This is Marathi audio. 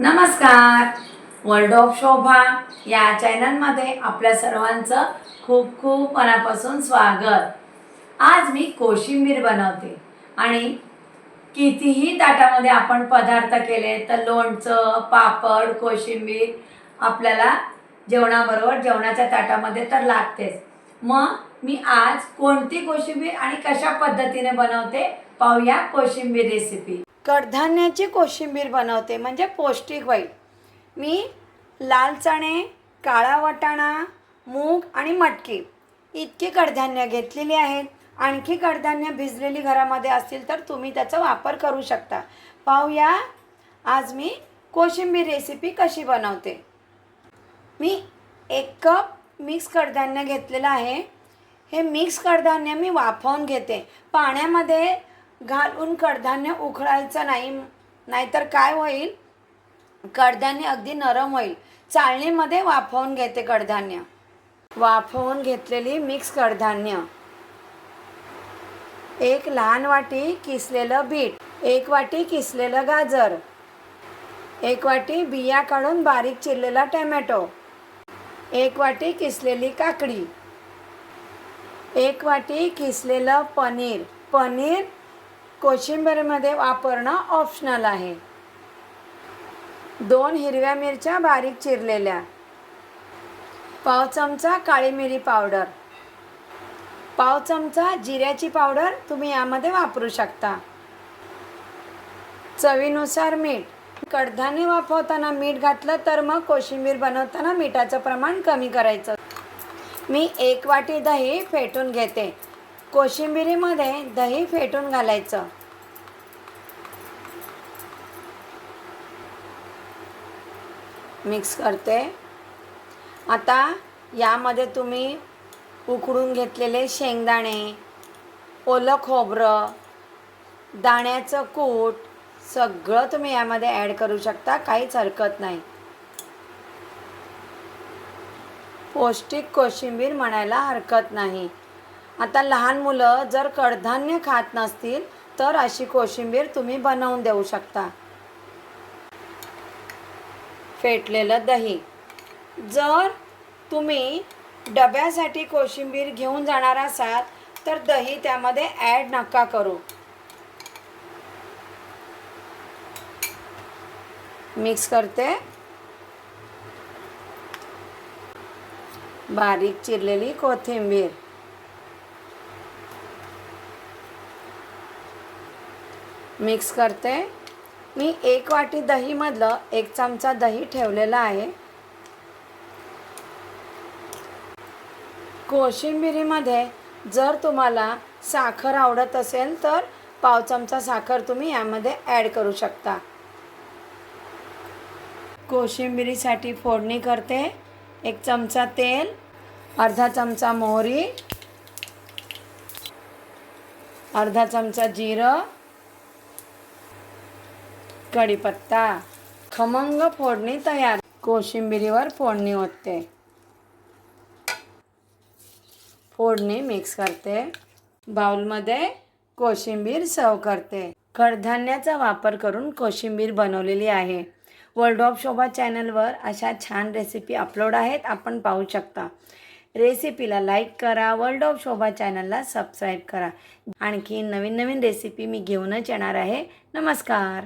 नमस्कार. वर्ल्ड ऑफ शोभा या चॅनलमध्ये आपल्या सर्वांचं खूप खूप मनापासून स्वागत. आज मी कोशिंबीर बनवते आणि कितीही ताटामध्ये आपण पदार्थ केले तर लोणचं पापड कोशिंबीर आपल्याला जेवणाबरोबर जेवणाच्या ताटामध्ये तर लागतेच. मग मी आज कोणती कोशिंबीर आणि कशा पद्धतीने बनवते पाहूया कोशिंबीर रेसिपी कडधान्याची कोशिंबीर बनवते म्हणजे पौष्टिक होईल मी लाल चणे काळा वाटाणा मूग आणि मटकी इतकी कडधान्य घेतलेली आहेत. आणखी कडधान्य भिजलेली घरामध्ये असतील तर तुम्ही त्याचा वापर करू शकता. पाहूया आज मी कोशिंबीर रेसिपी कशी बनवते. मी एक कप मिक्स कडधान्य घेतलेलं आहे. हे मिक्स कडधान्य मी वाफवून घेते. पाण्यामध्ये घालून कडधान्य उकळायचं नाही नाहीतर काय होईल? कडधान्य अगदी नरम होईल. चाळणीमध्ये वाफवून घेते कडधान्य. वाफवून घेतलेली मिक्स कडधान्य. एक लहान वाटी किसलेलं बीट. एक वाटी किसलेलं गाजर. एक वाटी बिया काढून बारीक चिरलेला टॅमॅटो. एक वाटी किसलेली काकडी. एक वाटी किसलेलं पनीर. पनीर कोशिंबीरमध्ये वापरणं ऑप्शनल आहे. दोन हिरव्या मिरच्या बारीक चिरलेल्या. पाव चमचा काळी मिरी पावडर. पाव चमचा जिऱ्याची पावडर तुम्ही यामध्ये वापरू शकता. चवीनुसार मीठ. कडधान्य वापरताना मीठ घातलं तर मग कोशिंबीर बनवताना मिठाचं प्रमाण कमी करायचं. मी एक वाटी दही फेटून घेते. कोशिंबिरीमध्ये दही फेटून घालायचं. मिक्स करते. आता यामध्ये तुम्ही उकडून घेतलेले शेंगदाणे ओलं खोबरं दाण्याचं कूट सगळं तुम्ही यामध्ये ॲड करू शकता काहीच हरकत नाही. पौष्टिक कोशिंबीर म्हणायला हरकत नाही. आता लहान मुलं जर कडधान्य खात नसतील तर अशी कोशिंबीर तुम्ही बनवून देऊ शकता. फेटलेलं दही. जर तुम्ही डब्यासाठी कोशिंबीर घेऊन जाणार असाल तर दही त्यामध्ये ॲड नका करू. मिक्स करते. बारीक चिरलेली कोथिंबीर. मिक्स करते. मी एक वाटी दहीमधलं एक चमचा दही ठेवलेला आहे. कोशिंबिरीमध्ये जर तुम्हाला साखर आवडत असेल तर पाव चमचा साखर तुम्ही यामध्ये ॲड करू शकता. कोशिंबिरीसाठी फोडणी करते. एक चमचा तेल अर्धा चमचा मोहरी अर्धा चमचा जिरं कढीपत्ता. खमंग फोडणी तयार. कोशिंबिरीवर फोडणी होते फोडणी मिक्स करते. बाउलमध्ये कोशिंबीर सर्व करते. कडधान्याचा वापर करून कोशिंबीर बनवलेली आहे. वर्ल्ड ऑफ शोभा चॅनलवर अशा छान रेसिपी अपलोड आहेत आपण पाहू शकता. रेसिपीला लाईक करा वर्ल्ड ऑफ शोभा चॅनलला सबस्क्राईब करा. आणखी नवीन नवीन रेसिपी मी घेऊनच येणार आहे. नमस्कार.